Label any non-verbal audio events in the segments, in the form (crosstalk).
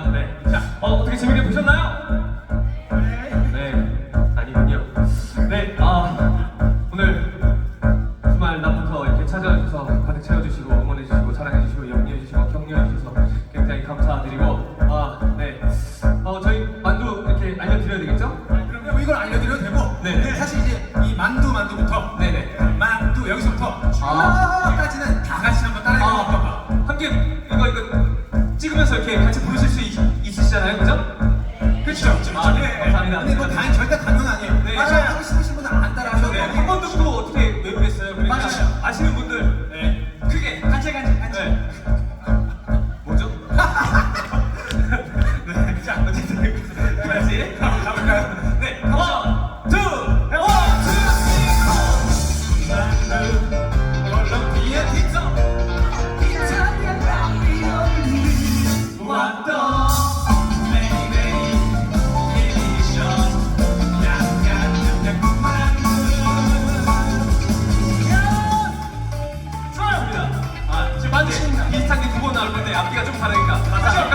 나왔는데 자 어, 떻게 재밌게 보셨나요? 끝이라고. 아, 네. 감사합니다. 근데 뭐 그간 절대 가능한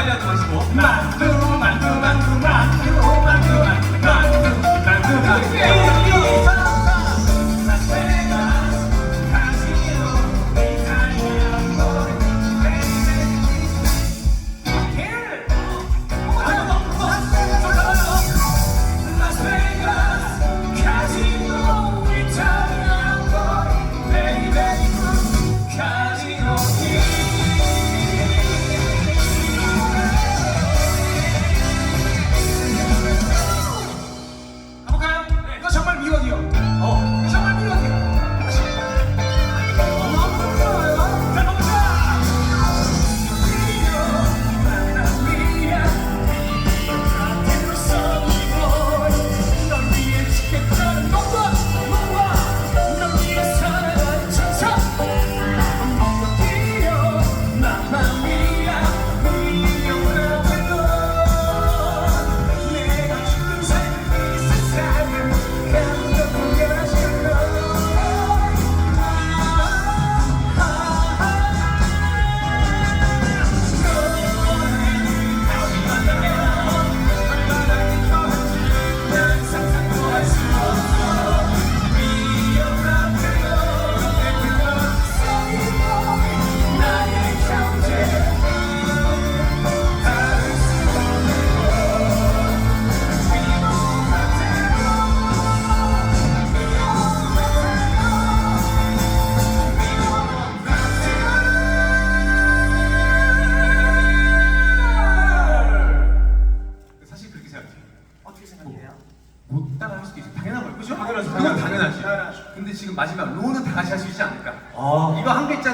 빨리 하도록 하시고.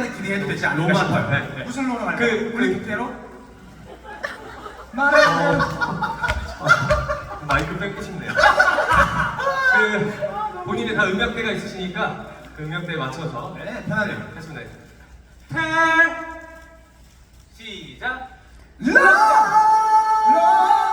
시간을 기대해도 되지 않을까 로마. 싶어요. 네, 네. 무슨 로로 갈까요? 그- 올림픽대로? 그 말하는 어. 마이크 뺏고 싶네요. (laughs) 그 본인의 다 음역대가 있으시니까 그 음역대에 맞춰서 네, 편하게. 했으면 돼요. 탈 시작. 라! 라!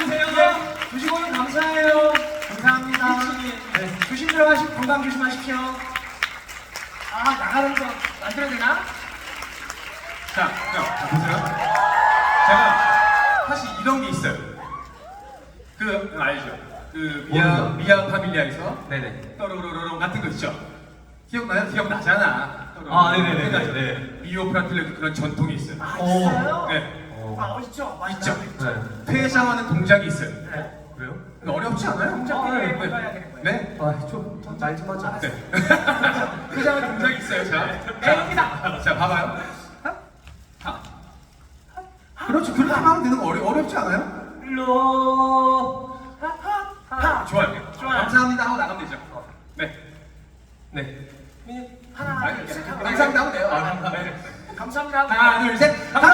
주세요. 주시고는 감사해요. 감사합니다. 네. 조심 들어가시 건강 조심하십시오. 아 나가는 거 만들어야 되나? 자, 형, 자, 보세요. 제가 사실 이런 게 있어요. 그 음, 알죠? 그 미아 미아 파밀리아에서 네네. 떠로로로롱 같은 거 있죠. 기억나요? 기억나잖아. 아, 네네네. 네. 미오 프라틀레도 그런 전통이 있어요. 아, 진짜요? 네. 아, 어, 있죠. 많이 있죠. 나오고 있죠. 네. 퇴장하는 동작이 있어요. 네. 그래요? 어렵지 않아요? 동작 아, 네. 해야 되는 거예요. 네? 아, 좀날좀 하자. 네. (laughs) 퇴장하는 동작이 있어요, 자. 네. 네, 자, 자 봐봐요. 하. 하. 그렇죠. 그렇게 하면 되는 거 어려, 어렵지 않아요? 로. 하하. 좋아요. 좋아요. 감사합니다 하고 나가면 되죠. 네. 네. 아, 아, 네. 하나, 둘, 셋. 감사합니다 하면 돼요. 감사합니다. 하나, 둘, 셋. 하.